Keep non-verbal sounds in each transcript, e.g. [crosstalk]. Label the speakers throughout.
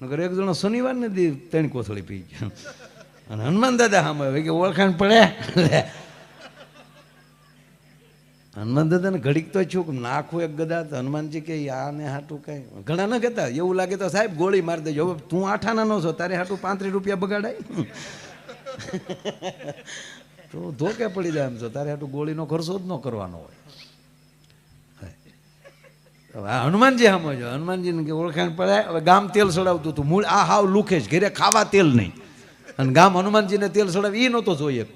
Speaker 1: નગર એક જણો શનિવાર ને દી ત્રણ કોથળી પી ગયો. અને હનુમાન દાદા સામે હવે કે ઓળખાણ પડે? હનુમાન હનુમાન દાદાને ઘડીક તો છું નાખું એક ગદા તો હનુમાનજી કે આને હાટું કઈ. ઘણા ન કહેતા, એવું લાગે તો સાહેબ ગોળી મારી દેજો. હવે તું આઠાના નો છો, તારે હાટું પાંત્રીસ રૂપિયા બગાડાય? [laughs] તો ધોકે પડી જાય એમ છો તારે હાટું ગોળીનો ખર્ચો જ ન કરવાનો હોય. હવે હનુમાનજી સામે જો, હનુમાનજીને ઓળખાણ પડે, હવે ગામ તેલ સડાવતું હતું. મૂળ આ હાવ લુખે જ, ઘરે ખાવા તેલ નહીં. અને ગામ હનુમાનજીને તેલ સડાવે એ નહોતો જોઈએ.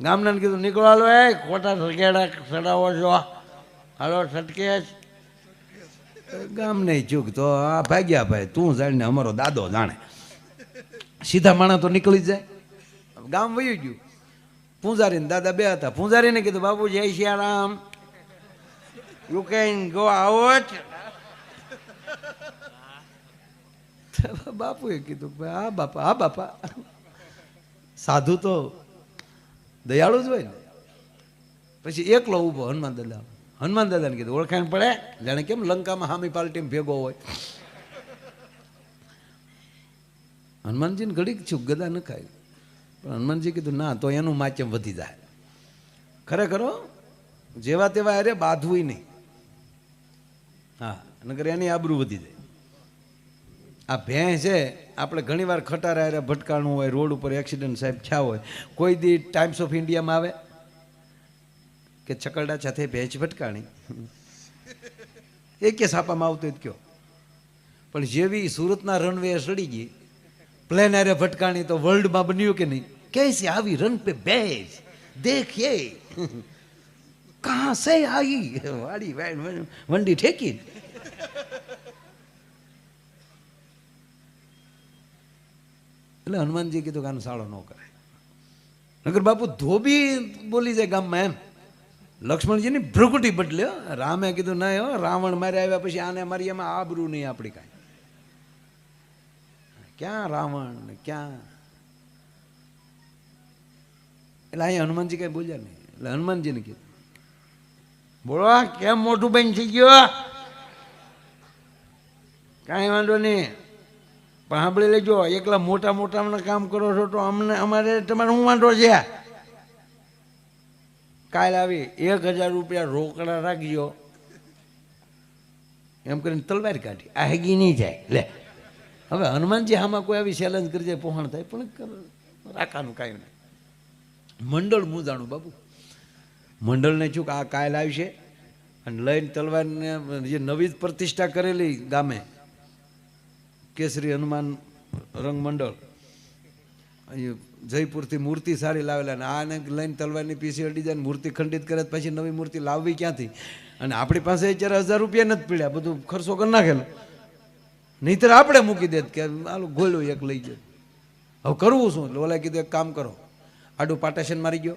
Speaker 1: ગામના કીધું, નીકળો એ, ખોટા સળગેડા સડાવો છો. હાલો, છટકે નહીં ચૂક તો, આ ભાગ્યા ભાઈ, તું જાણીને અમારો દાદો જાણે. સીધા માણસ તો નીકળી જાય. ગામ વયું ગયું. પૂંજારીને દાદા બે હતા. પૂંજારીને કીધું બાપુ જય સિયારામ યુ કેન ગો આઉટ બાપુએ કીધું, હા, બાપા હા, બાપા. સાધુ તો દયાળુ જ હોય ને. પછી એકલો ઊભો હનુમાન દાદા. હનુમાન દાદાને કીધું, ઓળખાણ પડે? જાણે કેમ લંકામાં હામી પાલટી ભેગો હોય. હનુમાનજીને ઘડીક છું, ગદા ન ખાય. પણ હનુમાનજી કીધું, ના, તો એનું માચમ વધી જાય. ખરેખર જેવા તેવા અરે બાંધવું નહીં. હા, નગર એની આબરૂ વધી જાય. આ ભેં છે, આપણે ઘણીવાર ખટારા હારે ભટકાણું હોય, રોડ ઉપર એક્સિડન્ટ સાહેબ થયા હોય, કોઈ દી ટાઈમ્સ ઓફ ઇન્ડિયામાં આવે કે છકરડા સાથે ભેંચ ભટકાણી. એ કે સાપામાં આવતું જ કયો. પણ જેવી સુરતના રનવે સડી ગઈ પ્લેન હારે ભટકાણી તો વર્લ્ડમાં બન્યું કે નહીં? कैसे આવી રન પે ભેંસ? દેખીએ [laughs] કહા સે આવી વાડી, વંડી ઠેકી. એટલે હનુમાનજી કીધું કે આનો સાળો ન કરાય નગર બાપુ ધોબી બોલી જાય ગામમાં એમ. લક્ષ્મણજીની ભ્રુકુટી બદલ્યો રામે કીધું ના હો, રાવણ મારે આવ્યા પછી આને મારી એમાં આબરૂ નહીં આપણી કાંઈ. ક્યાં રાવણ ક્યાં? એટલે અહીંયા હનુમાનજી કઈ બોલ્યા નહીં. એટલે હનુમાનજીને કીધું, બોલો કેમ મોટું બેન થઈ ગયો કાંઈ વાંધો નહીં. પણ સાંભળી લેજો, એકલા મોટા મોટા અમને કામ કરો છો તો અમને, અમારે તમારે હું વાંધો છે? કાલ આવી એક હજાર રૂપિયા રોકડા રાખજો. એમ કરીને તલવાર કાઢી. આ હેગી નહીં જાય. લે. હવે હનુમાનજી આમાં કોઈ આવી ચેલેન્જ કરી જાય પહોંચ થાય, પણ રાખવાનું કાંઈ નહીં. મંડળ મૂંઝાણું બાબુ મંડળને છું કે આ કાયલ આવશે? અને લઈને તલવારને જે નવી જ પ્રતિષ્ઠા કરેલી ગામે. કેસરી હનુમાન રંગમંડળ. અહીં જયપુરથી મૂર્તિ સારી લાવેલા અને આને લઈને તલવારની પીસી અડી જાય મૂર્તિ ખંડિત કરે પછી નવી મૂર્તિ લાવવી ક્યાંથી? અને આપણી પાસે અત્યારે હજાર રૂપિયા નથી પડ્યા, બધું ખર્ચો કરી નાખેલો. નહીતર આપણે મૂકી દેત કે આલો ગોળ્યો એક લઈ જાય હવે કરવું શું? એટલે ઓલા કીધું એક કામ કરો. આડું પાટેશન મારી ગયો,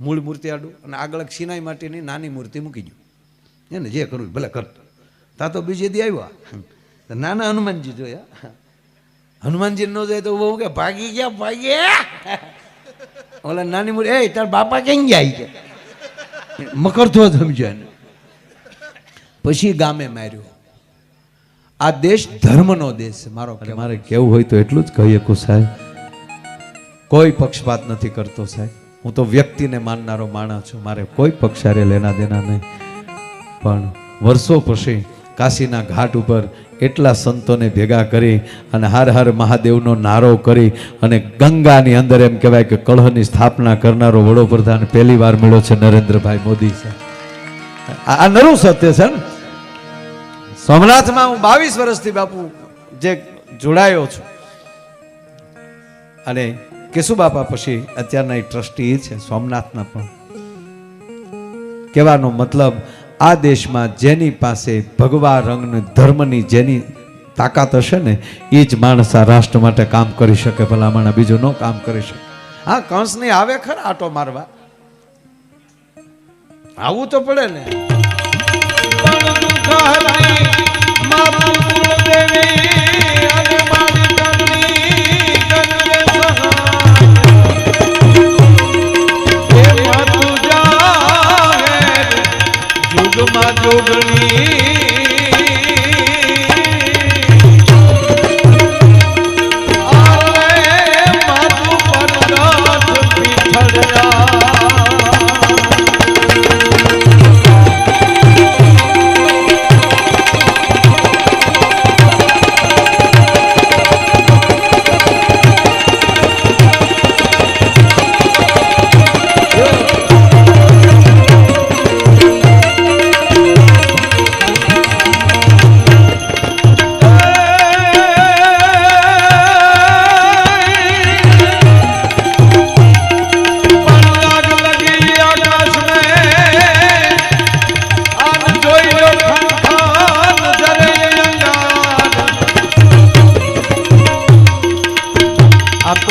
Speaker 1: મૂળ મૂર્તિ આડું અને આગળ સિનાઈ માટીની નાની મૂર્તિ મૂકી ગયો. એને જે કરવું ભલે કરતો. તા તો બીજે દી આવ્યા. તો નાના હનુમાનજી જોયા. હનુમાનજી ન જાય તો બહુ કે ભાગી ગયા ભાગી ઓલા નાની મોટી એ તાર બાપા ક્યાં ગયા મકરધો સમજ્યો એને. પછી ગામે માર્યો. આ દેશ ધર્મનો દેશ મારો
Speaker 2: મારે કેવું હોય તો એટલું જ કહી શકું સાહેબ. કોઈ પક્ષપાત નથી કરતો સાહેબ. હું તો વ્યક્તિને માનનારો માણસ છું. મારે કોઈ પક્ષારે લેના દેના નહીં. પણ વર્ષો પછી કાશીના ઘાટ ઉપર એટલા સંતોને ભેગા કરી અને હર હર મહાદેવનો નારો કરી અને ગંગાની અંદર એમ કહેવાય કે કળહની સ્થાપના કરનારો વડોપ્રધાન પહેલી વાર મળ્યો છે નરેન્દ્રભાઈ મોદી સાહેબ. આ નરું સત્ય છે ને?
Speaker 1: સોમનાથમાં હું બાવીસ વર્ષથી બાપુ જે જોડાયો છું.
Speaker 2: અને કેશુ બાપા પછી અત્યારના એ ટ્રસ્ટી છે, સોમનાથના પણ. કહેવાનો મતલબ આ દેશમાં જેની પાસે ભગવા રંગની ધર્મની જેની તાકાત હશે ને, એ જ માણસ આ રાષ્ટ્ર માટે કામ કરી શકે, ભલામણ બીજો ન કામ કરી શકે.
Speaker 1: હા કંસની આવે ખરા આટો મારવા. આવું તો પડે ને.
Speaker 2: જોગણી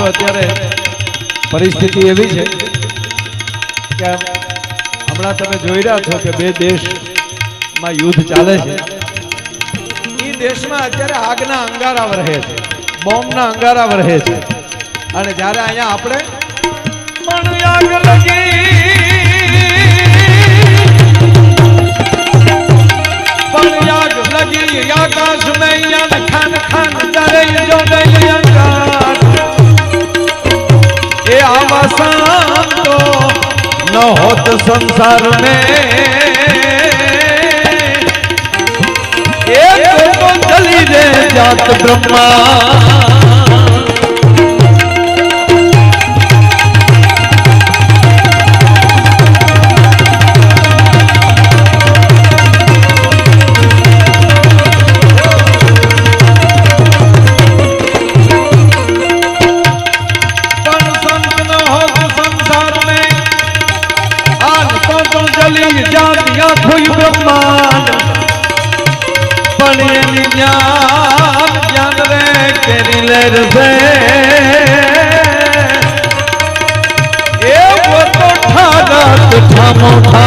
Speaker 2: અત્યારે પરિસ્થિતિ એવી છે કે હમણાં તમે જોઈ રહ્યા છો કે બે દેશમાં યુદ્ધ ચાલે છે. એ દેશમાં અત્યારે આગના અંગારા વરહે છે, બોમ્બના અંગારા વરહે છે. અને જ્યારે અહીંયા આપણે આકાશ મેં ખાન ખાન ડરે જો મારા સંતો ન હોત સંસાર મે એક ચલી રે જાત બ્રહ્મા. મિલર ભે. એ વો તો ઠાડા ઠામો.